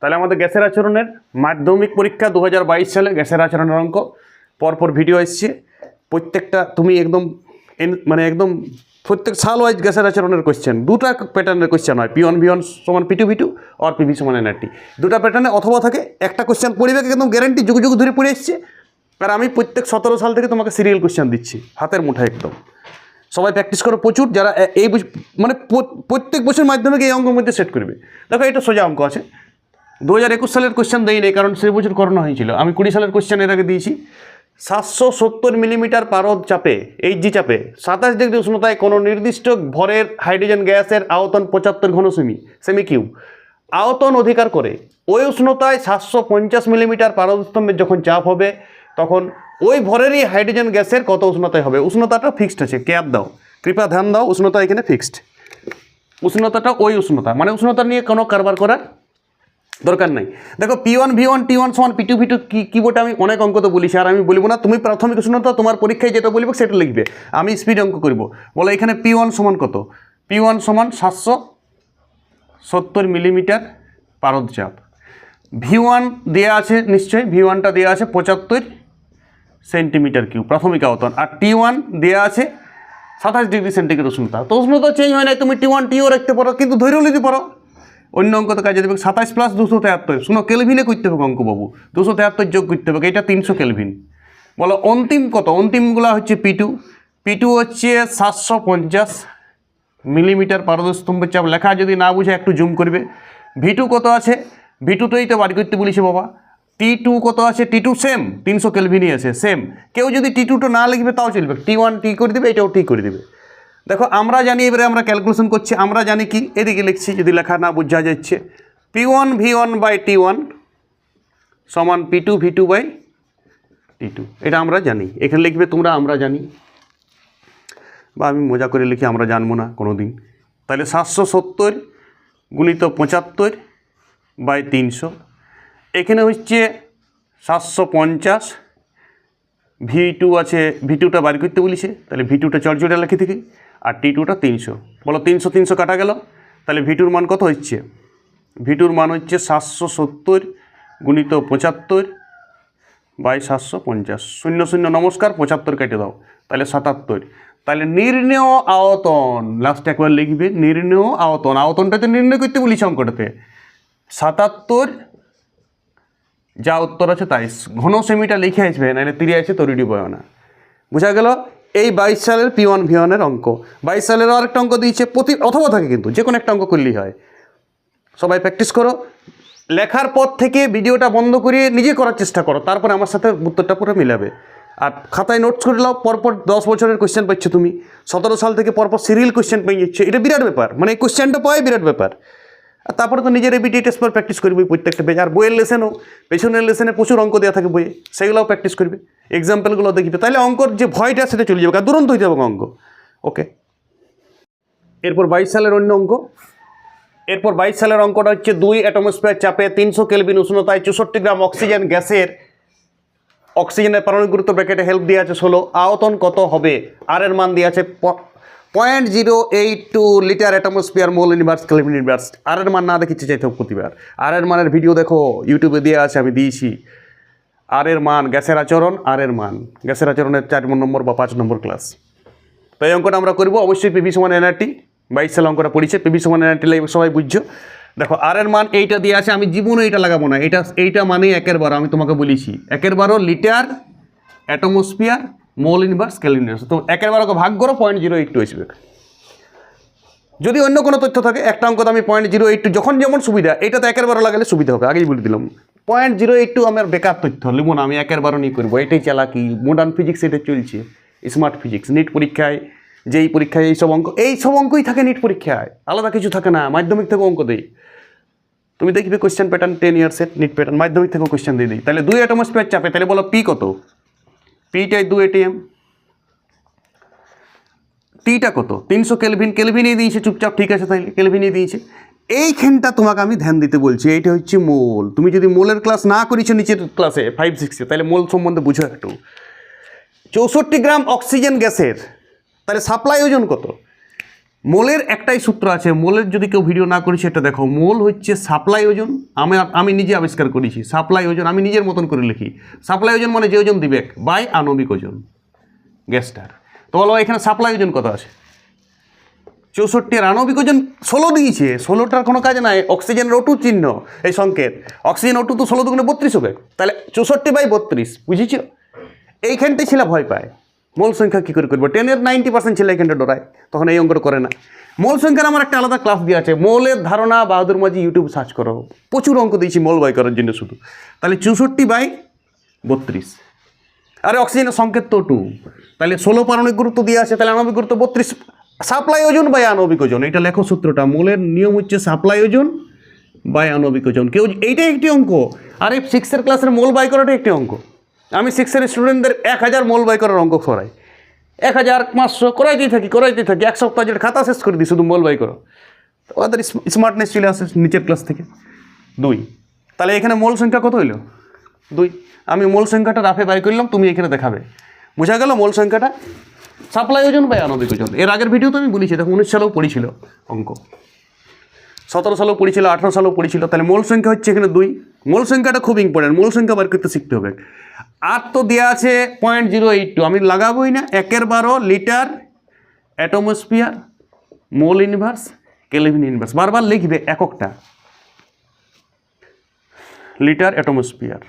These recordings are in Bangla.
তাহলে আমাদের গ্যাসের আচরণের মাধ্যমিক পরীক্ষা দু হাজার বাইশ সালে গ্যাসের আচরণের অঙ্ক। পরপর ভিডিও এসছে। প্রত্যেকটা তুমি একদম মানে একদম প্রত্যেক সাল ওয়াইজ গ্যাসের আচরণের কোয়েশ্চেন দুটা প্যাটার্নের কোয়েশ্চেন হয়। পি ওয়ান সমান পি টু ভি টু আর পিভি সমান এনআরটি দুটা প্যাটার্নে অথবা থাকে, একটা কোয়েশ্চেন পড়বে একদম গ্যারান্টি যুগ যুগ ধরে পড়ে এসছে। আর আমি প্রত্যেক সতেরো সাল থেকে তোমাকে সিরিয়াল কোয়েশ্চেন দিচ্ছি, হাতের মুঠায় একদম। সবাই প্র্যাকটিস করো। প্রচুর যারা এই মানে প্রত্যেক বছর মাধ্যমিক এই অঙ্কের মধ্যে সেট করবে। দেখো, এটা সোজা অঙ্ক আছে। দু হাজার একুশ সালের কোশ্চেন দেয়নি কারণ সেই বছর করোনা হয়েছিল। আমি কুড়ি সালের কোশ্চেন এর আগে দিয়েছি। সাতশো সত্তর মিলিমিটার পারদ চাপে এইচ জি চাপে, সাতাশ ডিগ্রি উষ্ণতায় কোনো নির্দিষ্ট ভরের হাইড্রোজেন গ্যাসের আয়তন পঁচাত্তর ঘন সেমি সেমি কিউব আয়তন অধিকার করে, ওই উষ্ণতায় সাতশো পঞ্চাশ মিলিমিটার পারদস্তম্ভের যখন চাপ হবে, তখন ওই ভরেরই হাইড্রোজেন গ্যাসের কত উষ্ণতায় হবে? উষ্ণতাটা ফিক্সড আছে ক্যাপ দাও। কৃপা ধ্যান দাও, উষ্ণতা এখানে ফিক্সড উষ্ণতাটা ওই উষ্ণতা মানে উষ্ণতা নিয়ে কোনো কারবার করার দরকার নাই। দেখো P one V one T one সমান পি টু ভি টু কিবোর্ডে আমি অনেক অঙ্ক তো বলিছি, আর আমি বলব না, তুমি প্রাথমিক উষ্ণতা তোমার পরীক্ষায় যেটা বলব সেটা লিখবে। আমি স্পিড অঙ্ক করব। বলো এখানে পি ওয়ান সমান কত? পি ওয়ান সমান সাতশো সত্তর মিলিমিটার পারদ চাপ। ভি ওয়ান দেওয়া আছে নিশ্চয়ই ভি ওয়ানটা দেওয়া আছে পঁচাত্তর সেন্টিমিটার কিউ প্রাথমিক আয়তন। আর টি ওয়ান দেওয়া আছে সাতাশ ডিগ্রি সেন্টিগ্রেড উষ্ণতা। তো উষ্ণতা চেঞ্জ হয় না তুমি টি ওয়ান টিও রাখতে পারো, কিন্তু ধরেও নিতে পারো। অন্য অঙ্ক তো কাজে দেবে। সাতাশ প্লাস দুশো তেহাত্তর। শুনো, কেলভিনে করতে হবে অঙ্কবাবু। দুশো তেহাত্তর যোগ করতে হবে। এটা তিনশো কেলভিন। বলো, অন্তিম কত? অন্তিমগুলো হচ্ছে পি টু পি টু হচ্ছে সাতশো পঞ্চাশ মিলিমিটার পারদস্তম্ভের চাপ। লেখা যদি না বুঝে একটু জুম করবে। ভি টু কত আছে? ভি টুতেই তো বাড়ি করতে বলিছে বাবা। টি টু কত আছে? টি টু সেম তিনশো কেলভিনই আছে সেম কেউ যদি টি টুটা না লিখবে, তাও চলবে। টি ওয়ান টি করে দেবে, এটাও টি করে দেবে। দেখো, আমরা জানি, এবারে আমরা ক্যালকুলেশন করছি, আমরা জানি কি? এদিকে লিখছি, যদি লেখা না বোঝা যাচ্ছে। P one V one by T one সমান P two V two by T two এটা আমরা জানি। এখানে লিখবে তোমরা, আমরা জানি। বা আমি মজা করে লিখি, আমরা জানব না কোনো দিন তাহলে সাতশো সত্তর গুণিত পঁচাত্তর বাই তিনশো। এখানে হচ্ছে সাতশো পঞ্চাশ ভি টু আছে ভি টুটা বার করতে বলিছে, তাহলে ভি টুটা চটচটা লিখে থেকে আর টি টুটা তিনশো। বলো তিনশো তিনশো কাটা গেল, তাহলে ভি টুর মান কত হচ্ছে? ভি টুর মান হচ্ছে সাতশো সত্তর গুণিত পঁচাত্তর বাই সাতশো পঞ্চাশ। শূন্য শূন্য, নমস্কার, পঁচাত্তর কেটে দাও, তাহলে সাতাত্তর। তাহলে নির্ণেয় আয়তন লাস্ট একবার লিখবে, নির্ণেয় আয়তন। আয়তনটাতে নির্ণয় করতে বলিস অঙ্কটাতে। সাতাত্তর যা উত্তর আছে তাই। ঘন সেমিটা লিখে আসবে নাহলে তিরিয়ে আছে তরিডি বয় না। বোঝা গেল? এই বাইশ সালের পি ওয়ান ভি ওয়ানের অঙ্ক। বাইশ সালেরও আরেকটা অঙ্ক দিয়েছে প্রতি অথবা থাকে কিন্তু যে কোনো একটা অঙ্ক করলেই হয়। সবাই প্র্যাকটিস করো। লেখার পর থেকে ভিডিওটা বন্ধ করিয়ে নিজে করার চেষ্টা করো, তারপরে আমার সাথে উত্তরটা পুরো মিলাবে। আর খাতায় নোটস করে নাও, পরপর দশ বছরের কোয়েশ্চেন পাচ্ছ তুমি। সতেরো সাল থেকে পরপর সিরিয়াল কোয়েশ্চেন পেয়ে যাচ্ছে। এটা বিরাট ব্যাপার। মানে এই কোয়েশ্চেনটা পাওয়াই বিরাট ব্যাপার। আর তারপরে তো নিজের এবিটি টেস্ট পর প্র্যাকটিস করবি প্রত্যেকটা পেজ আর বইয়ের লেসেনও পেছনের লেসেনে প্রচুর অঙ্ক দেওয়া থাকে বইয়ে, সেগুলোও প্র্যাকটিস করবে। এক্সাম্পলগুলো দেখবে। তাহলে অঙ্কর যে ভয়টা সেটা চলে যাবে, আর দুরন্ত হয়ে যাবে অঙ্ক। ওকে এরপর বাইশ সালের অন্য অঙ্ক। এরপর বাইশ সালের অঙ্কটা হচ্ছে দুই অ্যাটমোস্ফিয়ার চাপে, তিনশো কেলভিন উষ্ণতায় চৌষট্টি গ্রাম অক্সিজেন গ্যাসের অক্সিজেনের পারমাণবিক গুরুত্ব ব্র্যাকেটে হেল্প দিয়ে আছে ষোলো। আয়তন কত হবে? আর এর মান দিয়ে আছে point zero eight two litre atmosphere mole inverse kelvin inverse আর এর মান না দেখিচ্ছে চাইতে প্রতিবার আর এর মানের ভিডিও দেখো ইউটিউবে দিয়ে আছে, আমি দিয়েছি। আর এর মান, গ্যাসের আচরণ আর এর মান। গ্যাসের আচরণের চার নম্বর বা পাঁচ নম্বর ক্লাস তো এই অঙ্কটা আমরা করব। অবশ্যই পিভি সমান এনআরটি বাইশ সালে অঙ্কটা পড়িছে। পিভি সমান এনআরটি সবাই বুঝছ। দেখো আর এর মান এইটা দিয়ে আছে, আমি জীবনে এইটা লাগাবো না। এটা এইটা মানেই একের বারো, আমি তোমাকে বলেছি। একের বারো litre atmosphere mole inverse kelvin inverse তো একের বারোকে ভাগ করো পয়েন্ট জিরো এইট টু আসবে। যদি অন্য কোনো তথ্য থাকে, একটা অঙ্ক আমি পয়েন্ট জিরো এইট টু যখন যেমন সুবিধা, এটা তো একের বারো লাগালে সুবিধা হবে আগেই বলে দিলাম। পয়েন্ট জিরো এইট টু আমার বেকার তথ্য লিখব না আমি একের বারো নিয়ে করব, এটাই চালাকি। মডার্ন ফিজিক্স এটা চলছে স্মার্ট ফিজিক্স নিট পরীক্ষায়, যেই পরীক্ষায় এই সব অঙ্ক, এই সব অঙ্কই থাকে নিট পরীক্ষায়, আলাদা কিছু থাকে না, মাধ্যমিক থেকে অঙ্ক দেই। তুমি দেখবে কোয়েশ্চেন প্যাটার্ন টেন ইয়ার্সের নিট প্যাটার্ন মাধ্যমিক থেকেও কোয়েশ্চেন দিয়ে দিই। তাহলে দুই অ্যাটমোস্ফিয়ার চাপে, তাহলে বলো পি কত? পিটাই দু এটিএম টিটা কত? তিনশো কেলভিন কেলভিনই দিয়েছে, চুপচাপ ঠিক আছে তাইলে। কেলভিনই দিয়েছে। এইখানটা তোমাকে আমি ধ্যান দিতে বলছি, এইটা হচ্ছে মোল। তুমি যদি মোলের ক্লাস না করেছ নিচের ক্লাসে ফাইভ সিক্সে তাহলে মোল সম্বন্ধে বুঝো একটু। চৌষট্টি গ্রাম অক্সিজেন গ্যাসের তাহলে সাপ্লাই ওজন কত? মোলের একটাই সূত্র আছে, মোলের যদি কেউ ভিডিও না করেছে এটা দেখো। মোল হচ্ছে সাপ্লাই ওজন, আমি আমি নিজে আবিষ্কার করেছি। সাপ্লাই ওজন, আমি নিজের মতন করে লিখি। সাপ্লাই ওজন মানে যে ওজন দিবে, বাই আণবিক ওজন। গ্যাসটার তো বলো এখানে সাপ্লাই ওজন কত আছে? চৌষট্টি আর আণবিক ওজন ষোলো দিয়েছে। ষোলোটার কোনো কাজ নাই অক্সিজেনের ওটু চিহ্ন, এই সংকেত। অক্সিজেন ওটু তো ষোলো দুগুণে বত্রিশ হবে। তাহলে চৌষট্টি বাই বত্রিশ, বুঝেছ? এইখানটাই ছেলে ভয় পায়। মোল সংখ্যা কী করে করব? টেনের নাইনটি পার্সেন্ট ছেলে এইখানটা ডরায়, তখন এই অঙ্কটা করে না। মোল সংখ্যার আমার একটা আলাদা ক্লাস দিয়ে আছে, মোলের ধারণা বাহাদুর মাঝি ইউটিউব সার্চ করো। প্রচুর অঙ্ক দিয়েছি মোল বাই করার জন্য শুধু। তাহলে চৌষট্টি বাই বত্রিশ। আরে অক্সিজেনের সংকেত তো টু তাহলে ষোলো পারণিক গুরুত্ব দিয়ে আছে, তাহলে আণবিক গুরুত্ব বত্রিশ। সাপ্লাই ওজন বাই আণবিক ওজন, এটা লেখো সূত্রটা। মূলের নিয়ম হচ্ছে সাপ্লাই ওজন বাই আণবিক ওজন। কেউ এইটাই একটি অঙ্ক। আর এই সিক্সের ক্লাসের মোল বাই করাটা একটি অঙ্ক। আমি সিক্সের স্টুডেন্টদের এক হাজার মোল বাই করার অঙ্ক করাই। এক হাজার পাঁচশো করাইতেই থাকি করাইতেই থাকি। এক সপ্তাহ যেটা খাতা শেষ করে দিই, শুধু মোল বাই করো। ওদের স্মার্টনেস চলে আসে নিচের ক্লাস থেকে। দুই। তাহলে এখানে মোল সংখ্যা কত হইল? দুই। আমি মোল সংখ্যাটা রাফে বাই করলাম, তুমি এখানে দেখাবে। বোঝা গেল মোল সংখ্যাটা সাপ্লাই ওজন বা আণবিক ওজন এর আগের ভিডিও তো আমি বলেছি দেখো উনিশ সালেও পড়েছিল অঙ্ক। সতেরো সালেও পড়েছিল, আঠারো সালেও পড়েছিল, তাহলে মূল সংখ্যা হচ্ছে এখানে দুই। মূল সংখ্যাটা খুব ইম্পর্টেন্ট মূল সংখ্যা বার করতে শিখতে হবে। আর তো দেওয়া আছে পয়েন্ট জিরো এইট টু আমি লাগাবোই না, একের বারো litre atmosphere mole inverse kelvin inverse বারবার লিখবে এককটা। Litre atmosphere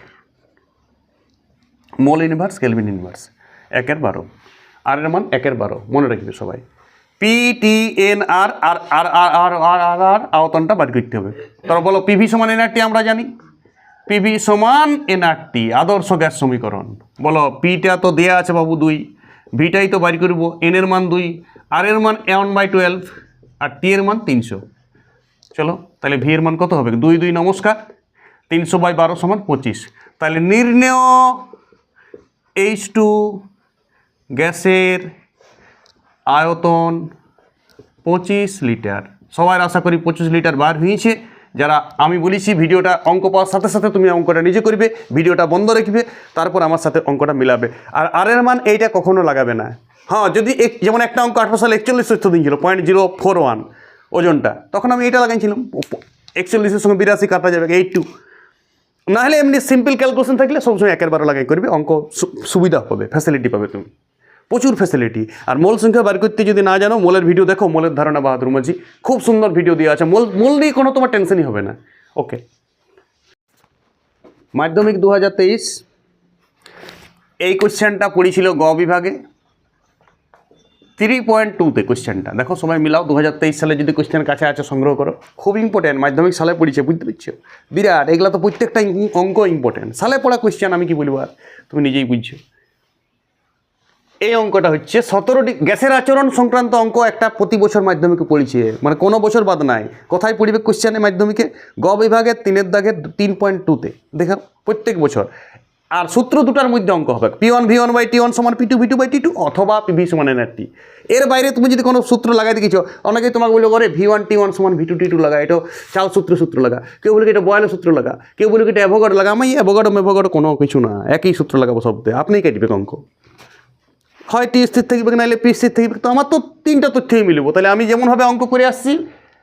mole inverse kelvin inverse একের বারো। আর এর মান একের বারো, মনে রাখবে সবাই। পি টি এন আর আর আর আর আর আর আর আওতনটা বাদ করতে হবে। তারপর বলো পিভি সমান এনআরটি আমরা জানি। পিভি সমান এনআরটি আদর্শ গ্যাস সমীকরণ। বলো পিটা তো দেয়া আছে বাবু দুই ভিটাই তো বাড়ি করব এন এর মান দুই আর এর মান ওয়ান বাই টুয়েলভ আর টি এর মান তিনশো। চলো, তাহলে ভি এর মান কত হবে? দুই দুই, নমস্কার। তিনশো বাই বারো সমান পঁচিশ। তাহলে নির্ণেয় এইচ টু গ্যাসের আয়তন পঁচিশ লিটার। সবাই আশা করি পঁচিশ লিটার বার হয়েছে। যারা আমি বলেছি ভিডিওটা অঙ্ক পাওয়ার সাথে সাথে তুমি অঙ্কটা নিজে করবে, ভিডিওটা বন্ধ রাখবে, তারপর আমার সাথে অঙ্কটা মিলাবে। আর আর এর মান এইটা কখনো লাগাবে না। হ্যাঁ যদি এক যেমন একটা অঙ্ক আঠারো সালে একচল্লিশ তথ্য দিয়েছিল পয়েন্ট জিরো ফোর ওয়ান ওজনটা। তখন আমি এটা লাগাইছিলাম। একচল্লিশের সঙ্গে বিরাশি কাটা যাবে এইট টু নাহলে এমনি সিম্পল ক্যালকুলেশন থাকলে সবসময় একের বারো লাগাই করবে। অঙ্ক সুবিধা পাবে ফ্যাসিলিটি পাবে তুমি। প্রচুর ফেসিলিটি আর মোল সংখ্যা বার করতে যদি না জানো, মোলের ভিডিও দেখো, মোলের ধারণা বাহাদুর মাঝি খুব সুন্দর ভিডিও দেওয়া আছে। মোল মোল নিয়ে কোনো তোমার টেনশনই হবে না। ওকে মাধ্যমিক দু হাজার তেইশ। এই কোশ্চেনটা পড়েছিল গ বিভাগে। থ্রি পয়েন্ট টুতে কোশ্চেনটা দেখো, সবাই মিলাও দু হাজার তেইশ সালে যদি কোশ্চেন কাছে আছে, সংগ্রহ করো। খুব ইম্পর্টেন্ট মাধ্যমিক সালে পড়েছে, বুঝতে পারছ? বিরাট, এগুলো তো প্রত্যেকটা অঙ্ক ইম্পর্টেন্ট সালে পড়া কোশ্চেন আমি কি বলব আর? তুমি নিজেই বুঝছ। এই অঙ্কটা হচ্ছে সতেরোটি গ্যাসের আচরণ সংক্রান্ত অঙ্ক একটা প্রতি বছর মাধ্যমিকে পড়েছে। মানে কোনো বছর বাদ নাই। কোথায় পড়িবে কোশ্চেনে মাধ্যমিকে? গ বিভাগের, তিনের দাগের তিন পয়েন্ট টুতে দেখো প্রত্যেক বছর। আর সূত্র দুটার মধ্যে অঙ্ক হবে। P one V one by T one সমান P two V two by T two অথবা পি ভি সমান এনআর টি এর বাইরে তুমি যদি কোনো সূত্র লাগাই দিয়েছ অনেকে তোমাকে বলব করে ভি ওয়ান টি ওয়ান সমান ভি টু টি টু লাগা এটা চাল সূত্র সূত্র লাগা। কেউ বলে এটা বয়ালের সূত্র লাগা? কেউ বলে এটা অ্যাভোগাডো লাগা? আমি অ্যাভোগাডো মেভোগাডো কোনো কিছু না। একই সূত্র লাগাবো শব্দে আপনিই কাটবে অঙ্ক। হয় টি স্থির থাকবে নাহলে পি স্থির থাকবে তো আমার তো তিনটা তথ্যই মিলবো। তাহলে আমি যেমনভাবে অঙ্ক করে আসছি,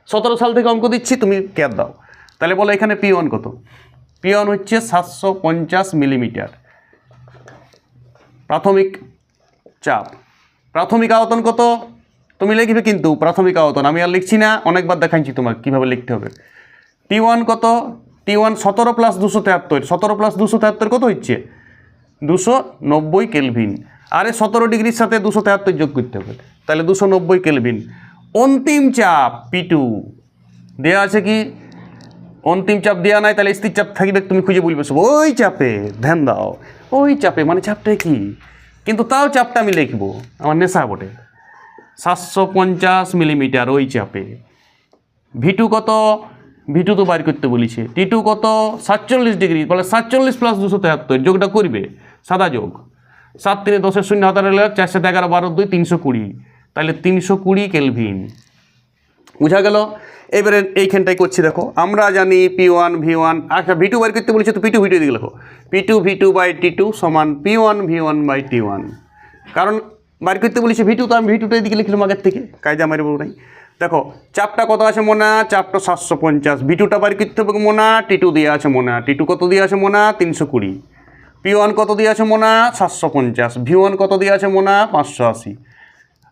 সতেরো সাল থেকে অঙ্ক দিচ্ছি, তুমি ক্যাপ দাও। তাহলে বলো এখানে পি ওয়ান কত? পি ওয়ান হচ্ছে সাতশো পঞ্চাশ মিলিমিটার। প্রাথমিক চাপ। প্রাথমিক আয়তন কত? তুমি লিখবে কিন্তু প্রাথমিক আয়তন। আমি আর লিখছি না, অনেকবার দেখাচ্ছি তোমাকে কীভাবে লিখতে হবে। টি ওয়ান কত? টি ওয়ান সতেরো প্লাস দুশো তেহাত্তর। সতেরো প্লাস দুশো তেহাত্তর কত হচ্ছে? দুশো নব্বই কেলভিন। আরে সতেরো ডিগ্রির সাথে দুশো তেহাত্তর যোগ করতে হবে। তাহলে দুশো নব্বই কেলভিন। অন্তিম চাপ পি টু দেওয়া আছে কি? অন্তিম চাপ দেওয়া নাই, তাহলে স্থির চাপ থাকবে, তুমি খুঁজে বলবে সব, ওই চাপে, ধ্যান দাও। ওই চাপে মানে চাপটা কি? কিন্তু তাও চাপটা আমি লিখব, আমার নেশা বটে। সাতশো পঞ্চাশ মিলিমিটার, ওই চাপে। ভিটু কত? ভিটু তো বাইর করতে বলেছে। টিটু কত? সাতচল্লিশ ডিগ্রি, বলে সাতচল্লিশ প্লাস দুশো তেহাত্তর, যোগটা করবে, সাদা যোগ। সাত তিনে দশের শূন্য হাতার চার চারশো এগারো, বারো, দুই, তিনশো কুড়ি। তাহলে তিনশো কুড়ি কেলভিন। বুঝা গেল? এবারে এইখানটাই করছি দেখো। আমরা জানি পি ওয়ান, ভি ওয়ান। আচ্ছা ভি টু বাইর করতে বলেছে তো পি টু, ভি টু দিকে লেখো। P two, V two by T two সমান P one, V one by T one. কারণ বার করতে বলেছি ভিটু তো আমি ভিটুটা এদিকে লিখলাম আগের থেকে। কায়দা মারি বউ নাই। দেখো, চাপটা কত আছে মোনা? চাপটা সাতশো পঞ্চাশ। ভিটুটা বার করতে হবে মোনা টিটু দিয়ে আছে মোনা। টিটু কত দিয়ে আছে মোনা? তিনশো কুড়ি। পি ওয়ান কত দিয়ে আছে মোনা? সাতশো পঞ্চাশ। ভি ওয়ান কত দিয়ে আছে মোনা? পাঁচশো আশি।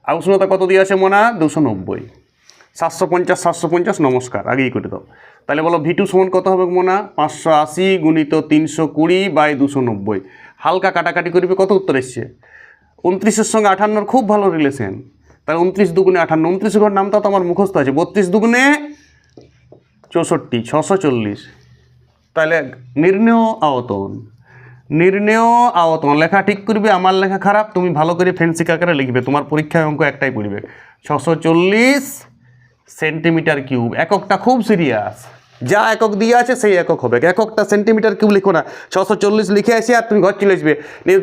আর উষ্ণতা কত দিয়ে আছে মোনা? দুশো নব্বই। সাতশো পঞ্চাশ সাতশো পঞ্চাশ, নমস্কার, আগেই করে দাও। তাহলে বলো ভিটু সমান কত হবে মোনা? পাঁচশো আশি গুণিত তিনশো কুড়ি বাই দুশো নব্বই। হালকা কাটাকাটি করবে, কত উত্তর এসছে? উনত্রিশের সঙ্গে আঠান্নর খুব ভালো রিলেশন তাহলে উনত্রিশ দুগুণে আঠান্ন, উনত্রিশ ঘর নামটা তো আমার মুখস্থ আছে। বত্রিশ দুগুণে চৌষট্টি, ছশো চল্লিশ। তাহলে নির্ণেয় আয়তন নির্ণেয় আয়তন লেখা ঠিক করবে, আমার লেখা খারাপ, তুমি ভালো করে ফেন্সি আকারে লিখবে, তোমার পরীক্ষায় অঙ্ক একটাই পড়বে। ছশো চল্লিশ সেন্টিমিটার কিউব এককটা খুব সিরিয়াস যা একক দিয়ে আছে, সেই একক হবে। এককটা সেন্টিমিটার কিউব লিখো না। ছশো চল্লিশ লিখে আসি আর তুমি ঘর চলে আসবে।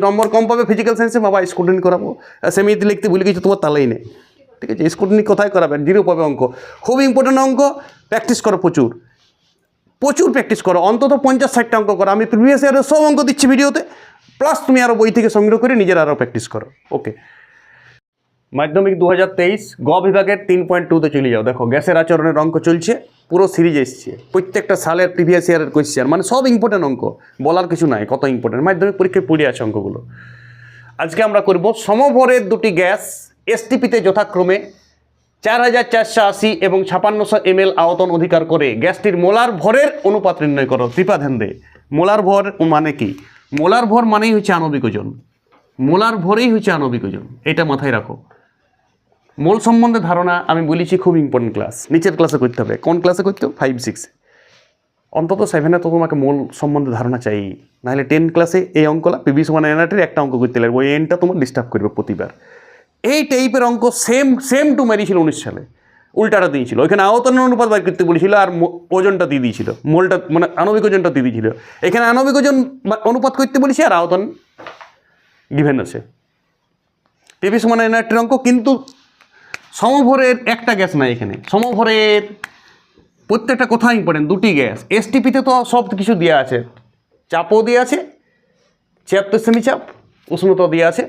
নম্বর কম পাবে ফিজিক্যাল সায়েন্সে বাবা স্কুডেন্ট করাবো। সেমিতে লিখতে ভুলে গেছো, তোমার তালেই নেই। ঠিক আছে স্কুডেন্ট কোথায় করাবেন জিরো পাবে অঙ্ক। খুব ইম্পর্টেন্ট অঙ্ক প্র্যাকটিস করো প্রচুর। প্রচুর প্র্যাকটিস করো, অন্তত পঞ্চাশ ষাটটা অঙ্ক করো। আমি প্রিভিয়াস ইয়ারের সব অঙ্ক দিচ্ছি ভিডিওতে প্লাস তুমি আরও বই থেকে সংগ্রহ করে নিজের আরও প্র্যাকটিস করো। ওকে মাধ্যমিক দু হাজার তেইশ, গ বিভাগের তিন পয়েন্ট টুতে চলে যাও। দেখো, গ্যাসের আচরণের অঙ্ক চলছে, পুরো সিরিজ এসছে। প্রত্যেকটা সালের প্রিভিয়াস ইয়ারের কোয়েশ্চেন মানে সব ইম্পর্টেন্ট অঙ্ক, বলার কিছু নাই, কত ইম্পর্টেন্ট মাধ্যমিক পরীক্ষায় পড়ে আছে অঙ্কগুলো। আজকে আমরা করব, সমভরের দুটি গ্যাস এসটিপিতে যথাক্রমে চার হাজার চারশো আশি এবং ছাপান্নশো এমএল আয়তন অধিকার করে গ্যাসটির মোলার ভরের অনুপাত নির্ণয় করো। কৃপা ধ্যান দে মোলার ভর মানে কি? মোলার ভর মানেই হচ্ছে আণবিক ওজন। মোলার ভরেই হচ্ছে আণবিক ওজন। এটা মাথায় রাখো। মোল সম্বন্ধে ধারণা আমি বলেছি খুব ইম্পর্টেন্ট ক্লাস নিচের ক্লাসে করতে হবে। কোন ক্লাসে করতে হবে? ফাইভ সিক্স অন্তত সেভেনে তো তোমাকে মোল সম্বন্ধে ধারণা চাই। নাহলে টেন ক্লাসে এই অঙ্কলা পিবিস ওয়ান এনআরটির একটা অঙ্ক করতে লাগবে। ওই এনটা তোমার ডিস্টার্ব করবে প্রতিবার। এই টাইপের অঙ্ক সেম সেম টু মেরিয়েছিল উনিশ সালে। উল্টাটা দিয়েছিল। ওইখানে আয়তনের অনুপাত বার করতে বলেছিল আর ওজনটা দিয়ে দিয়েছিল। মোলটা মানে আণবিক ওজনটা দিয়ে দিয়েছিল। এখানে আণবিক ওজন অনুপাত করতে বলেছি আর আয়তন গিভেন আছে। পিবিস ওয়ান এনআরটির অঙ্ক, কিন্তু সমভরের একটা গ্যাস নাই এখানে। সমভরের প্রত্যেকটা কথা ইম্পর্টেন্ট দুটি গ্যাস এসটিপিতে তো সব কিছু দেওয়া আছে। চাপও দেওয়া আছে। ছিয়াত্তর সেমি চাপ উষ্ণতা দেওয়া আছে।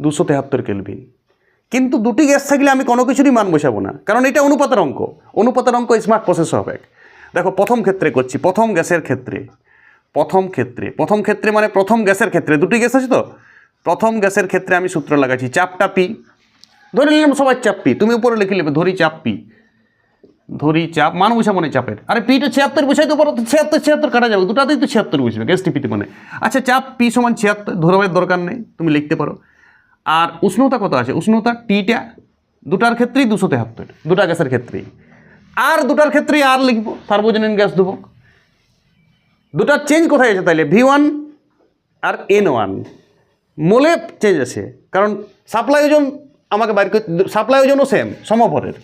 দুশো তেহাত্তর কেলভিন। কিন্তু দুটি গ্যাস থাকলে আমি কোনো কিছুরই মান বসাবো না। কারণ এটা অনুপাতের অঙ্ক। অনুপাতের অঙ্ক স্মার্ট প্রসেস হবে। দেখো, প্রথম ক্ষেত্রে করছি, প্রথম গ্যাসের ক্ষেত্রে। প্রথম ক্ষেত্রে প্রথম ক্ষেত্রে মানে প্রথম গ্যাসের ক্ষেত্রে। দুটি গ্যাস আছে তো? প্রথম গ্যাসের ক্ষেত্রে আমি সূত্র লাগাচ্ছি, চাপটা পি। ধরে নিলাম সবাই চাপ পি। তুমি উপরে লিখে নেবে, ধরি চাপ পি। ধরি চাপ, মান বুঝা মানে চাপের। আরে পিটা ছিয়াত্তর বুঝাইতে পারো তো ছিয়াত্তর ছিয়াত্তর কাটা যাবে। দুটাতেই তো ছিয়াত্তর বুঝবে গ্যাস টিপিতে মানে। আচ্ছা চাপ পি সমান ছিয়াত্তর, ধরবার দরকার নেই, তুমি লিখতে পারো। আর উষ্ণতা কত আছে উষ্ণতা টিটা দুটার ক্ষেত্রেই দুশো তেহাত্তর, দুটা গ্যাসের ক্ষেত্রেই। আর দুটার ক্ষেত্রেই আর লিখব, সার্বজনীন গ্যাস দেবো দুটার চেঞ্জ কোথায় আছে তাইলে? ভি ওয়ান আর এন ওয়ান মোলে চেঞ্জ আছে কারণ সাপ্লাই ওজন আমাকে বাইর করতে সাপ্লাই ওজনও সেম সমভরের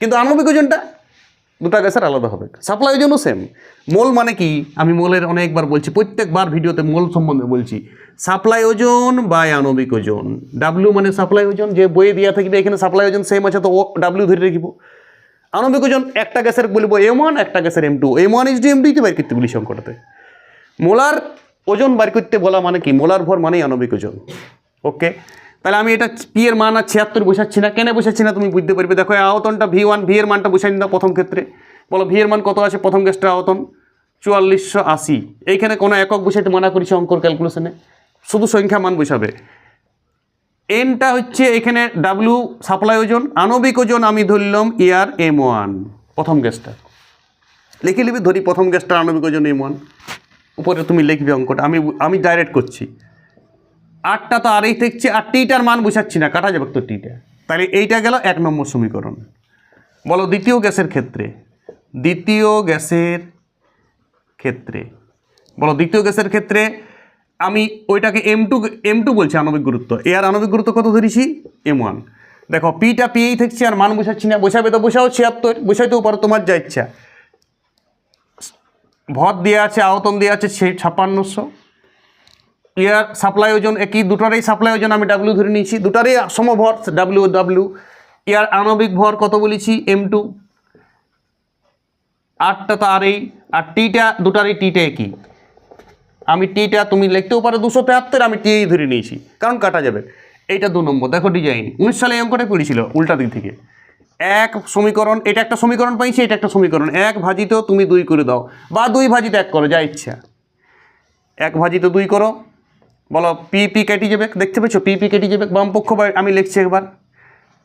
কিন্তু আণবিক ওজনটা দুটা গ্যাসের আলাদা হবে। সাপ্লাই ওজনও সেম মোল মানে কি? আমি মোলের অনেকবার বলছি, প্রত্যেকবার ভিডিওতে মোল সম্বন্ধে বলছি। সাপ্লাই ওজন বা আণবিক ওজন। ডাব্লিউ মানে সাপ্লাই ওজন, যে বইয়ে দেওয়া থাকবে এখানে সাপ্লাই ওজন সেম আছে, তো ও ডাব্লিউ ধরে রাখিব আণবিক ওজন, একটা গ্যাসের বলব এম ওয়ান একটা গ্যাসের M two M one is D M ডিতে বাইর করতে বলি সংকটাতে মোলার ওজন বার করতে বলা মানে কি? মোলার ভর মানেই আণবিক ওজন। ওকে তাহলে আমি এটা পি এর মান আর ছিয়াত্তর বসাচ্ছি না। কেন বসাচ্ছি না তুমি বুঝতে পারবে? দেখো আয়তনটা ভি ওয়ান ভি এর মানটা বসাই দাও প্রথম ক্ষেত্রে। বলো ভি এর মান কত আছে প্রথম গ্যাসটার আয়তন। চুয়াল্লিশশো আশি। এইখানে কোনো একক বসাইতে মানা করেছে অঙ্কর ক্যালকুলেশনে শুধু সংখ্যা মান বসাবে। এনটা হচ্ছে এখানে ডাব্লিউ সাপ্লাই ওজন, আণবিক ওজন আমি ধরলাম ইয়ার এম ওয়ান প্রথম গ্যাসটা লিখে নিবি, ধরি প্রথম গ্যাসটা আণবিক ওজন এম ওয়ান উপরে তুমি লিখবে অঙ্কটা। আমি আমি ডাইরেক্ট করছি। আটটা তো আড়াই থাকছে আর টিটার মান বুঝাচ্ছি না, কাটা যাবে তো টিটা তাহলে এইটা গেল এক নম্বর সমীকরণ। বলো, দ্বিতীয় গ্যাসের ক্ষেত্রে, দ্বিতীয় গ্যাসের ক্ষেত্রে, বলো, দ্বিতীয় গ্যাসের ক্ষেত্রে আমি ওইটাকে এম টু এম টু বলছি, আণবিক গুরুত্ব। এ আর আণবিক গুরুত্ব কত ধরেছি? এম ওয়ান দেখো পিটা পিয়েই থাকছে আর মান বোঝাচ্ছি না, বসাবে তো বসাও, ছিয়াত্তর, বসাইতেও পারো, তোমার যা ইচ্ছা। ভর দেওয়া আছে, আয়তন দেওয়া আছে ছাপ্পান্নশো। ইয়ার সাপ্লাই ওজন একই, দুটারই সাপ্লাই ওজন আমি ডাব্লিউ ধরে নিয়েছি, দুটারই সমভর ডাব্লিউ ডাব্লিউ ইয়ার আণবিক ভর কত বলেছি? এম টু আটটা তো আর এই, আর টিটা দুটারই টিটা একই। আমি টিটা তুমি লিখতেও পারো, দুশো তেহাত্তর আমি টিই ধরে নিয়েছি, কারণ কাটা যাবে। এইটা দু নম্বর, দেখো ডিজাইন উনিশ সালে এই পড়েছিল উল্টা দিক থেকে। এক সমীকরণ, এটা একটা সমীকরণ পাইছি, এটা একটা সমীকরণ। এক ভাজিতেও তুমি দুই করে দাও, বা দুই ভাজিতে এক করো, যা ইচ্ছা। এক ভাজিতে দুই করো বলো পি পি কেটে যাবে, দেখতে পেয়েছ? পি পি কেটে যাবে বাম পক্ষ বা- আমি লিখছি একবার।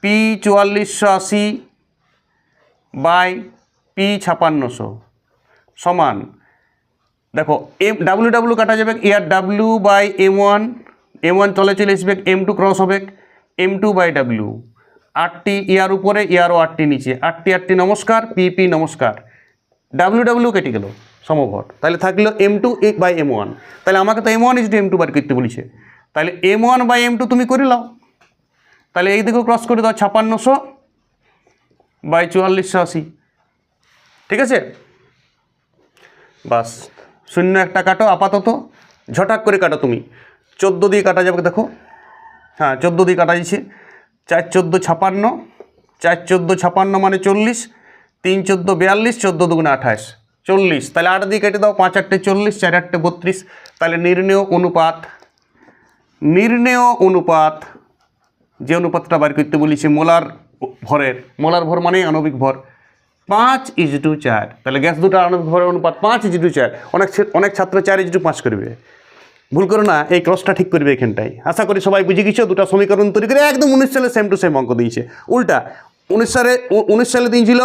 পি চুয়াল্লিশশো আশি বাই পি ছাপান্নশো সমান। দেখো এম ডাব্লু ডাব্লু কাটা যাবে, ইয়ার W by M one M one চলে চলে আসবে এম টু ক্রস হবে এম টু বাই ডাব্লু আটটি ইয়ার উপরে, ইয়ারও আটটি নিচে। আটটি আটটি নমস্কার পি পি নমস্কার। ডাব্লু ডাব্লু কেটে গেল। সমভর তাহলে থাকল M two by M one তাহলে আমাকে তো M one is M two বার করতে বলেছে। তাহলে M one by M two তুমি করে নাও। তাহলে এই দিকেও ক্রস করে দাও ছাপান্নশো বাই চুয়াল্লিশশো আশি। ঠিক আছে? বাস, শূন্য একটা কাটো, আপাতত। ঝটাক করে কাটো তুমি। চোদ্দ দিয়ে কাটা যাবে, দেখো। হ্যাঁ চোদ্দ দিয়ে কাটা যাচ্ছে। চার চোদ্দ ছাপান্ন, চার চোদ্দ ছাপান্ন মানে চল্লিশ, তিন চোদ্দ বিয়াল্লিশ, চোদ্দ দুগুণে আঠাশ। চল্লিশ। তাহলে আট দিয়ে কেটে দাও, পাঁচ আটটে চল্লিশ, চার আটটে বত্রিশ। তাহলে নির্ণেয় অনুপাত নির্ণেয় অনুপাত, যে অনুপাতটা বার করতে বলেছি, মোলার ভরের, মোলার ভর মানে আণবিক ভর। পাঁচ ইজ টু চার। তাহলে গ্যাস দুটো আণবিক ভরের অনুপাত, পাঁচ ইজ টু চার। অনেক অনেক ছাত্র চার ইজ টু পাঁচ করবে। ভুল করো না, এই ক্রসটা ঠিক করবে এখানটায়। আশা করি সবাই বুঝে গেছো, দুটো সমীকরণ তৈরি করে একদম উনিশ সালে সেম টু সেম অঙ্ক দিয়েছে। উল্টা, উনিশ সালে উনিশ সালে দিয়েছিল,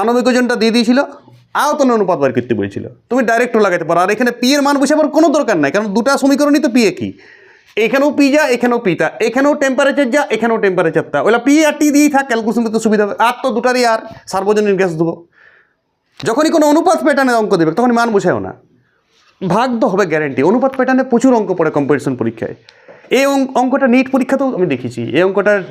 আণবিক ওজনটা দিয়ে দিয়েছিল আয়তন অনুপাত বার করতে বলেছিল। তুমি ডাইরেক্টও লাগাতে পারো। আর এখানে পি এর মান বুঝাবার কোনো দরকার নাই, কারণ দুটা সমীকরণই তো পি একই এখানেও পি যা, এখানেও পি তা। এখানেও টেম্পারেচার যা, এখানেও টেম্পারেচার তা। ওইটা পি আর টি দিয়েই থাক ক্যালকুলেশন করতে সুবিধা হবে। আর তো দুটারই আর, সার্বজনীন গ্যাস দেবো। যখনই কোনো অনুপাত প্যাটার্নে অঙ্ক দেবে তখন মান বুঝায়ও না। ভাগ তো হবে গ্যারেন্টি অনুপাত প্যাটার্নে প্রচুর অঙ্ক পড়ে কম্পিটিশন পরীক্ষায়। এই অঙ্ক- অঙ্কটা নিট পরীক্ষাতেও আমি দেখেছি এই অঙ্কটার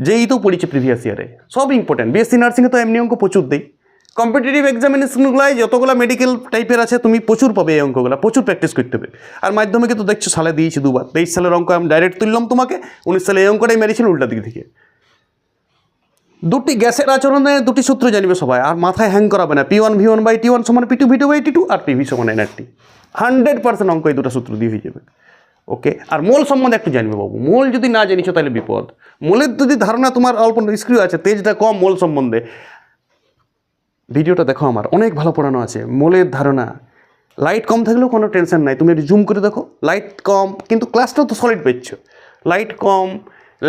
যেই তো পড়েছে প্রিভিয়াস ইয়ারে সব ইম্পর্টেন্ট বিএসসি নার্সিংয়ে তো এমনি অঙ্ক প্রচুর দেই কম্পিটিটিভ এক্সামিনেশনগুলাই যতগুলো মেডিকেল টাইপের আছে, তুমি প্রচুর পাবে এই অঙ্কগুলো, প্রচুর প্র্যাকটিস করতে হবে। আর মাধ্যমিকে তো দেখছ, সালে দিয়েছি দুবার। তেইশ সালের অঙ্ক আমি ডাইরেক্ট তুললাম তোমাকে, উনিশ সালে এই অঙ্কটাই মেরেছিল উল্টা দিক থেকে। দুটি গ্যাসের আচরণে দুটি সূত্র জানবে সবাই, আর মাথায় হ্যাং করাবে না। P one V one by T one সমান P two V two by T two R PV সমান N R T hundred percent অঙ্ক এই দুটো সূত্র দিয়ে হয়ে যাবে। ওকে আর মোল সম্বন্ধে একটু জানবে বাবু। মোল যদি না জানিছো, তাহলে বিপদ। মোলের যদি ধারণা তোমার অল্প স্ক্রিউ আছে, তেজটা কম মোল সম্বন্ধে। ভিডিওটা দেখো আমার, অনেক ভালো পড়ানো আছে মোলের ধারণা। লাইট কম থাকলেও কোনো টেনশন নাই, তুমি একটু জুম করে দেখো। লাইট কম, কিন্তু ক্লাসটাও তো সলিড পেয়েছ লাইট কম,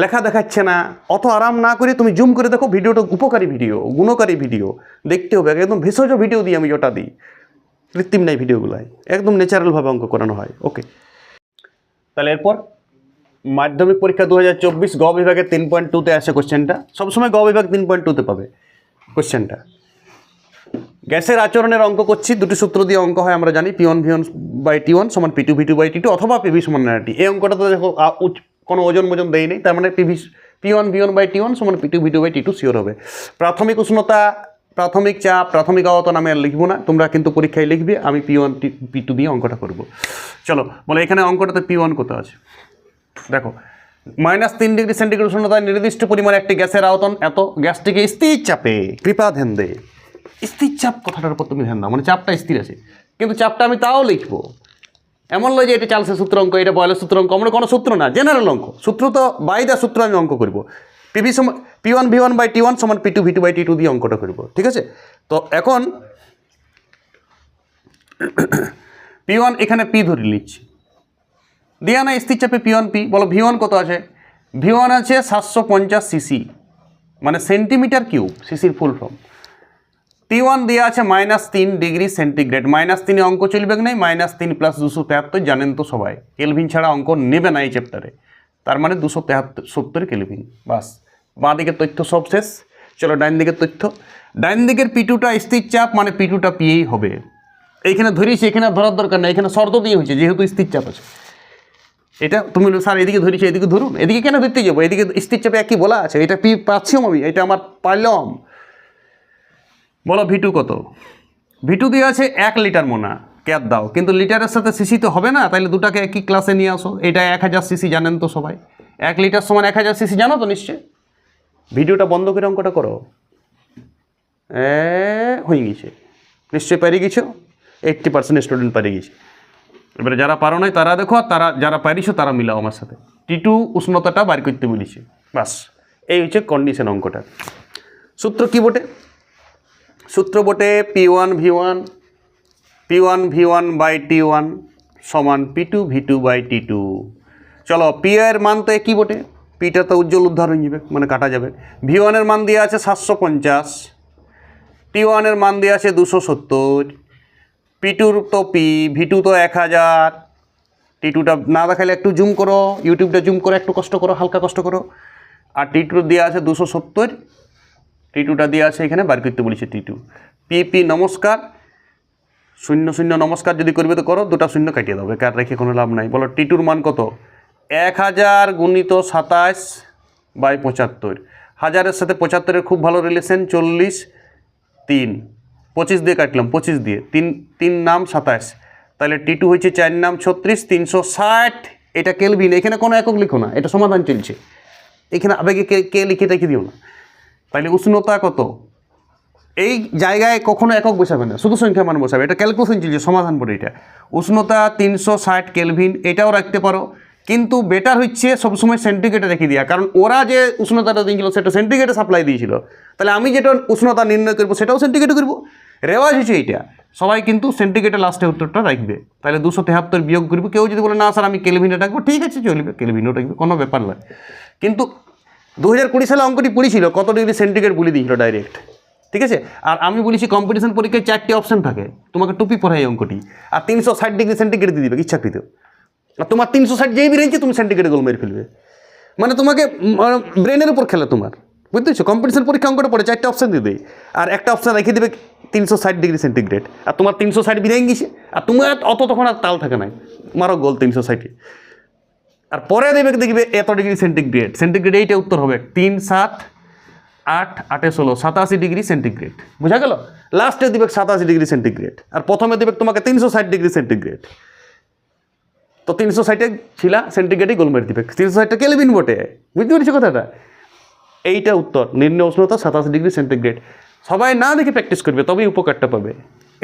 লেখা দেখাচ্ছে না, অত আরাম না করে তুমি জুম করে দেখো, ভিডিওটা উপকারী ভিডিও, গুণকারী ভিডিও। দেখতে হবে, একদম ভেষজ ভিডিও দিই আমি যেটা দিই। কৃত্রিম নাই ভিডিওগুলাই একদম ন্যাচারালভাবে অঙ্ক করানো হয় ওকে তাহলে এরপর, মাধ্যমিক পরীক্ষা দু হাজার চব্বিশ গ বিভাগের তিন পয়েন্ট টুতে আসে কোশ্চেনটা সবসময় গ বিভাগ তিন পয়েন্ট টুতে পাবে কোশ্চেনটা গ্যাসের আচরণের অঙ্ক করছি, দুটি সূত্র দিয়ে অঙ্ক হয়, আমরা জানি P one V one by T one সমান P two V two by T two অথবা পিভি সমান টি এই অঙ্কটা তো দেখো কোনো ওজন মোজন দেয় নেই, তার মানে PV P one by T one সমান P two V two by T two sure হবে। প্রাথমিক উষ্ণতা, প্রাথমিক চাপ, প্রাথমিক আওতন আমি আর লিখব না, তোমরা কিন্তু পরীক্ষায় লিখবে, আমি পি ওয়ান পি টু দিয়ে অঙ্কটা করব। চলো, বলে, এখানে অঙ্কটাতে পি ওয়ান কোথাও আছে? দেখো মাইনাস তিন ডিগ্রি সেন্টিগ্রেড উষ্ণতায় নির্দিষ্ট পরিমাণে একটি গ্যাসের আয়তন এত গ্যাসটিকে স্থির চাপে, কৃপা ধ্যান দে। স্থির চাপ কথাটার উপর তুমি ধ্যান দাও মানে চাপটা স্থির আছে। কিন্তু চাপটা আমি তাও লিখব। এমন নয় যে এটা চালসের সূত্র অঙ্ক, এটা বয়লের সূত্র অঙ্ক আমরা কোনো সূত্র না জেনারেল অঙ্ক। সূত্র তো বাই বাইদা সূত্র আমি অঙ্ক করব। পিভি সমান P one V one by T one সমান P two V two by T two দিয়ে অঙ্কটা করব, ঠিক আছে? তো এখন পি ওয়ান এখানে পি ধরে নিচ্ছি দেওয়া না স্থির চাপে পি ওয়ান পি বলো ভি ওয়ান কত আছে? ভি ওয়ান আছে সাতশো পঞ্চাশ সিসি মানে সেন্টিমিটার কিউব সিসির ফুল ফর্ম টি ওয়ান দেওয়া আছে মাইনাস তিন ডিগ্রি সেন্টিগ্রেড মাইনাস তিনে অঙ্ক চলবে নাই? মাইনাস তিন প্লাস দুশো তেহাত্তর, জানেন তো সবাই। কেলভিন ছাড়া অঙ্ক নেবে না এই চ্যাপ্টারে তার মানে দুশো তেহাত্তর, সত্তর কেলভিন বাস। বাঁ দিকের তথ্য সব শেষ। চলো ডাইন দিকের তথ্য। ডাইন দিকের পিটুটা স্থির চাপ মানে পিটুটা পিয়েই হবে। এইখানে ধরিয়েছি, এখানে ধরার দরকার নেই। এখানে শর্ত দিয়ে হয়েছে, যেহেতু স্থির চাপ আছে। এটা তুমি স্যার, এদিকে ধরেছি এদিকে ধরুন। এদিকে কেন ধরতে যাব? এদিকে স্থির চাপে একই বলা আছে। এটা পি পাচ্ছিও আমি, এটা আমার পারলাম। বলো, ভিটু কত? ভিটু দিয়ে আছে এক লিটার মোনা, ক্যাপ দাও। কিন্তু লিটারের সাথে সিসি তো হবে না তাহলে দুটাকে একই ক্লাসে নিয়ে আসো? এটা এক হাজার সিসি, জানেন তো সবাই। এক লিটার সমান এক হাজার সিসি, জানো তো নিশ্চয় ভিডিওটা বন্ধ করে অঙ্কটা করো। হয়ে গেছে। নিশ্চয়ই পেরে গেছো? এইট্টি পার্সেন্ট স্টুডেন্ট পেরে গেছে। এবারে যারা পারো নাই, তারা দেখো তারা, যারা পারিছো, তারা মিলাও আমার সাথে। টি টু উষ্ণতাটা বার করতে বলেছে। বাস, এই হচ্ছে কন্ডিশন অঙ্কটা সূত্র কি বটে? সূত্র বটে P one V one P one V one by T one সমান P two V two by T two চলো পি এর মান তো একই বটে। পিটা তো উজ্জ্বল উদ্ধার হয়ে যাবে মানে কাটা যাবে। ভি ওয়ানের মান দেওয়া আছে সাতশো পঞ্চাশ টি ওয়ানের মান দেওয়া আছে দুশো সত্তর পি টুর তো পি ভি টু তো এক হাজার। টি টুটা না দেখালে একটু জুম করো ইউটিউবটা জুম করে একটু কষ্ট করো, হালকা কষ্ট করো। আর টি টুর দেওয়া আছে দুশো সত্তর টি টুটা দেওয়া আছে এখানে, বার করতে বলেছে টি টু পি পি নমস্কার। শূন্য শূন্য নমস্কার যদি করবে তো করো, দুটা শূন্য কাটিয়ে দাও, বেকার রেখে কোনো লাভ নাই। বলো টি টুর মান কত? এক হাজার গুণিত সাতাশ বাই পঁচাত্তর। হাজারের সাথে পঁচাত্তরের খুব ভালো রিলেশন চল্লিশ, তিন। পঁচিশ দিয়ে কাটলাম, পঁচিশ দিয়ে। তিন তিন নাম সাতাশ। তাহলে টি টু হচ্ছে চার নাম ছত্রিশ, তিনশো ষাট। এটা কেলভিন এখানে কোনো একক লিখো না, এটা সমাধান চলছে। এখানে আবেগে কে কে লিখে রেখে দিও না। তাহলে উষ্ণতা কত? এই জায়গায় কখনো একক বসাবে না, শুধু সংখ্যা মান বসাবে। এটা ক্যালকুলেশন চলছে সমাধান পড়ে এটা। উষ্ণতা তিনশো ষাট কেলভিন এটাও রাখতে পারো। কিন্তু বেটার হচ্ছে সবসময় সেন্টিগ্রেটে রেখে দেওয়া কারণ ওরা যে উষ্ণতাটা দিয়েছিল, সেটা সেন্টিগ্রেটে সাপ্লাই দিয়েছিল। তাহলে আমি যেটা উষ্ণতা নির্ণয় করব, সেটাও সেন্টিগ্রেডে করব। রেওয়াজ হচ্ছে এইটা। সবাই কিন্তু সেন্টিগ্রেটে লাস্টে উত্তরটা রাখবে। তাহলে দুশো তেহাত্তর বিয়োগ করবে। কেউ যদি বলে, না স্যার আমি কেলভিনে রাখব। ঠিক আছে, চলবে। কেলভিনও রাখবে, কোনো ব্যাপার নয়। কিন্তু দু হাজার কুড়ি সালে অঙ্কটি পড়েছিল কত ডিগ্রি সেন্টিগ্রেড বলে দিয়েছিল ডাইরেক্ট ঠিক আছে? আর আমি বলেছি কম্পিটিশন পরীক্ষায় চারটি অপশন থাকে। তোমাকে টুপি পড়াই অঙ্কটি। আর তিনশো ষাট ডিগ্রি সেন্টিগ্রেড দিয়ে দিবে, ইচ্ছাকৃত। আর তোমার তিনশো ষাট যেই বেরিয়েছে, তুমি সেন্টিগ্রেড গোল মেরে ফেলবে। মানে তোমাকে ব্রেনের উপর খেলে তোমার। বুঝতে পারছ কম্পিটিশন পরীক্ষা অঙ্কটা পড়ে, চারটে অপশন দিয়ে দেয়। আর একটা অপশন রেখে দেবে তিনশো ষাট ডিগ্রি সেন্টিগ্রেড। আর তোমার তিনশো ষাট বেরিয়ে গেছে। আর তোমার অত তখন আর তাল থাকে না মারো গোল তিনশো ষাটে। আর পরে দেবে দেখবে, এত ডিগ্রি সেন্টিগ্রেড সেন্টিগ্রেড এইটা উত্তর হবে। তিন, সাত, আট, আটে ষোলো, সাতাশি ডিগ্রি সেন্টিগ্রেড বুঝা গেল? লাস্টে দিবে সাতাশি ডিগ্রি সেন্টিগ্রেড আর প্রথমে দিবে তোমাকে তিনশো ষাট ডিগ্রি সেন্টিগ্রেড তো তিনশো ষাটে ছিলা সেন্টিগ্রেডই গোল মেরে দিবে। তিনশো ষাটটা কেলভিন বটে। বুঝতে পেরেছি কথাটা? এইটা উত্তর। নিম্ন উষ্ণতা সাতাশি ডিগ্রি সেন্টিগ্রেড সবাই না দেখে প্র্যাকটিস করবে, তবেই উপকারটা পাবে।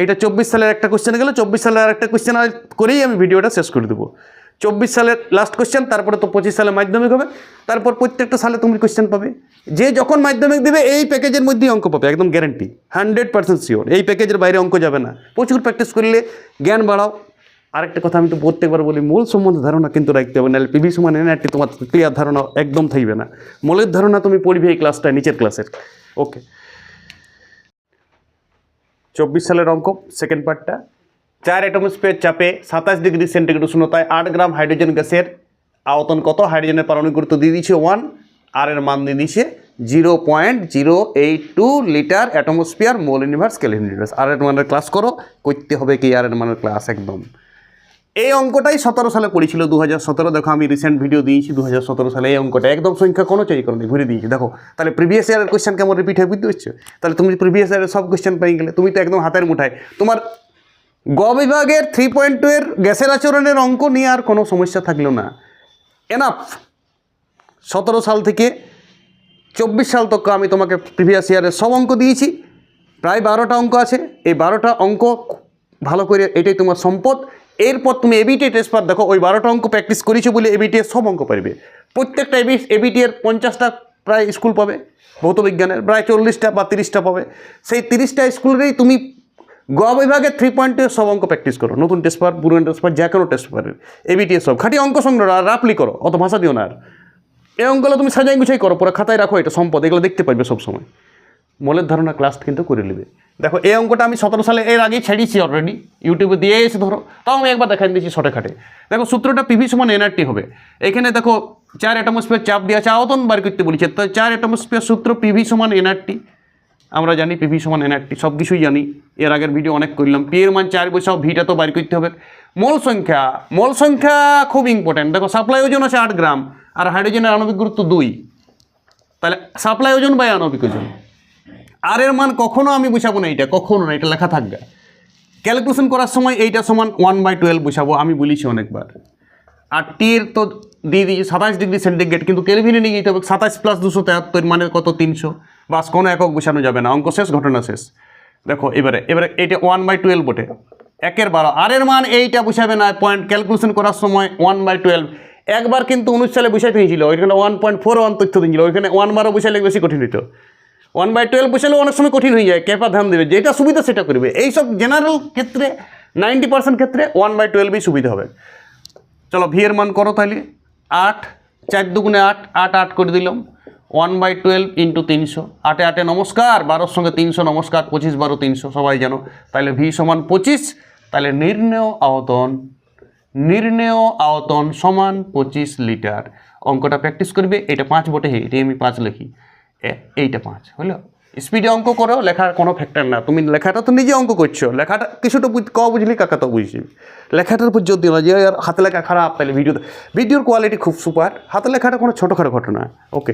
এটা চব্বিশ সালের একটা কোশ্চেন গেলে। চব্বিশ সালের একটা কোশ্চেন করেই আমি ভিডিওটা শেষ করে দেবো। চব্বিশ সালের লাস্ট কোশ্চেন তারপরে তো পঁচিশ সালে মাধ্যমিক হবে, তারপর প্রত্যেকটা সালে তুমি কোশ্চেন পাবে। যে যখন মাধ্যমিক দেবে, এই প্যাকেজের মধ্যেই অঙ্ক পাবে, একদম গ্যারেন্টি হান্ড্রেড পার্সেন্ট শিওর এই প্যাকেজের বাইরে অঙ্ক যাবে না। প্রচুর প্র্যাকটিস করলে জ্ঞান বাড়াও। আরেকটা কথা আমি তো প্রত্যেকবার বলি, মূল সম্বন্ধে ধারণা কিন্তু রাখতে হবে, নাহলে পিভি সমান এনআরটি তোমার ক্লিয়ার ধারণা একদম থাকবে না। মূলের ধারণা তুমি পড়বে এই ক্লাসটা নিচের ক্লাসের ওকে চব্বিশ সালের অঙ্ক সেকেন্ড পার্টটা চার অ্যাটমোস্ফিয়ার চাপে সাতাশ ডিগ্রি সেন্টিগ্রেড উষ্ণতায় আট গ্রাম হাইড্রোজেন গ্যাসের আয়তন কত? হাইড্রোজেনের পারমাণবিক গুরুত্ব দিয়ে দিয়েছে ওয়ান আর এর মান দিয়ে দিয়েছে zero point zero eight two litre atmosphere mole inverse kelvin inverse আর এর মানের ক্লাস করো, করতে হবে কি আর এর মানের ক্লাস একদম। এই অঙ্কটাই সতেরো সালে পড়েছিল দু হাজার সতেরো। দেখো, আমি রিসেন্ট ভিডিও দিয়েছি দু হাজার সতেরো সালে এই অঙ্কটা। একদম সংখ্যা কোনো চেঞ্জ করেনি, ঘুরে দিয়েছি। দেখো, তাহলে প্রিভিয়াস ইয়ারের কোয়েশ্চেন কেমন রিপিট হয় বুঝতে পারছ? তাহলে তুমি প্রিভিয়াস ইয়ারের সব কোয়েশ্চেন পেয়ে গেলে, তুমি তো একদম হাতের মুঠায়। তোমার গ বিভাগের থ্রি পয়েন্ট টু এর গ্যাসের আচরণের অঙ্ক নিয়ে আর কোনো সমস্যা থাকল না। এনাফ সতেরো সাল থেকে চব্বিশ সাল তক আমি তোমাকে প্রিভিয়াস ইয়ারের সব অঙ্ক দিয়েছি। প্রায় বারোটা অঙ্ক আছে। এই বারোটা অঙ্ক ভালো করে এটাই তোমার সম্পদ। এরপর তুমি এবিটি টেস্ট পার দেখো, ওই বারোটা অঙ্ক প্র্যাকটিস করেছ বলে এবিটি এর সব অঙ্ক পারবে। প্রত্যেকটা এবি এবিটি এর পঞ্চাশটা প্রায় স্কুল পাবে। ভৌত বিজ্ঞানের প্রায় চল্লিশটা বা তিরিশটা পাবে। সেই তিরিশটা স্কুলেরই তুমি গ বিভাগে থ্রি পয়েন্টে সব অঙ্ক প্র্যাকটিস করো। নতুন টেস্ট পার পুরনো টেস্ট পার যে কোনো টেস্ট পারের এবিটি সব। খাটি অঙ্ক সংগ্রহ আর রাফলি করো, অত ভাষা দিও না আর। এই অঙ্কগুলো তুমি সাজাই গুছাই করো, পরে খাতায় রাখো, এটা সম্পদ, এগুলো দেখতে পারবে সবসময় মলের ধারণা ক্লাস কিন্তু করে নেবে। দেখো, এই অঙ্কটা আমি সতেরো সালে এর আগেই ছেড়েছি অলরেডি ইউটিউবে দিয়ে এসে ধরো। তাও আমি একবার দেখাই দিয়েছি শর্টে খাটে। দেখো, সূত্রটা পিভি সমান এনআরটি হবে। এখানে দেখো, চার অ্যাটমোস্ফিয়ার চাপ দিয়ে আছে। আয়তন বার করতে বলেছে। তো চার অ্যাটমোস্ফিয়ার সূত্র পিভি সমান এনআরটি আমরা জানি পিভি সমান এনআরটি সব কিছুই জানি। এর আগের ভিডিও অনেক করলাম। পি এর মান চার বসাও ভিটা তো বার করতে হবে। মোল সংখ্যা মোল সংখ্যা খুব ইম্পর্টেন্ট দেখো সাপ্লাই ওজন আছে আট গ্রাম, আর হাইড্রোজেনের আণবিক গুরুত্ব দুই। তাহলে সাপ্লাই ওজন বাই আণবিক ওজন। আর এর মান কখনো আমি বুঝাবো না এটা কখনো না, এটা লেখা থাকবে। ক্যালকুলেশন করার সময় এইটা সমান ওয়ান বাই টুয়েলভ বুঝাবো, আমি বলেছি অনেকবার। আর টির তো দিয়ে দিয়েছি সাতাশ ডিগ্রি সেন্টিগ্রেড কিন্তু কেলভিনে নিয়ে যেতে হবে, সাতাশ প্লাস দুশো তেহাত্তর মানে কত? তিনশো। বাস কোনো একক বসানো যাবে না, অঙ্ক শেষ, ঘটনা শেষ। দেখো, এবারে এবারে এটা ওয়ান বাই টুয়েলভ বটে। একের বারো আর এর মান এইটা বুঝাবে না পয়েন্ট ক্যালকুলেশন করার সময় ওয়ান বাই টুয়েলভ একবার কিন্তু উনিশ সালে বুঝাইতে হয়েছিল, ওইখানে ওয়ান পয়েন্ট ফোর ওয়ান তথ্য দিয়েছিল ওইখানে ওয়ান বারো বুঝাইলে বেশি কঠিন হতো ওয়ান বাই টুয়েলভ বুঝালে অনেক সময় কঠিন হয়ে যায় কেপা ধ্যান দেবে, যেটা সুবিধা সেটা করবে। এইসব জেনারেল ক্ষেত্রে নাইনটি পার্সেন্ট ক্ষেত্রে ওয়ান বাই টুয়েলভই সুবিধা হবে। চলো ভি এর মান করো তাহলে আট, চার দুগুণে আট আট আট করে দিলাম। ওয়ান বাই টুয়েলভ ইন্টু তিনশো। আটে আটে নমস্কার, বারোর সঙ্গে তিনশো, নমস্কার, পঁচিশ বারো, তিনশো, সবাই জানো। তাহলে ভি সমান পঁচিশ তাহলে নির্ণেয় আয়তন নির্ণেয় আয়তন সমান পঁচিশ লিটার। অঙ্কটা প্র্যাকটিস করবে, এটা পাঁচ বটে হে এটি আমি পাঁচ লিখি। এইটা পাঁচ হলো স্পিডে অঙ্ক করো, লেখার কোনো ফ্যাক্টর না। তুমি লেখাটা তো নিজে অঙ্ক করছ, লেখাটা কিছুটা বুঝ- ক বুঝলি, কাকা তো বুঝছি। লেখাটার উপর জোর দিও না, যে হাতে লেখা খারাপ তাহলে ভিডিও ভিডিওর কোয়ালিটি খুব সুপার হাতে লেখাটা কোনো ছোটোখাটো ঘটনা। ওকে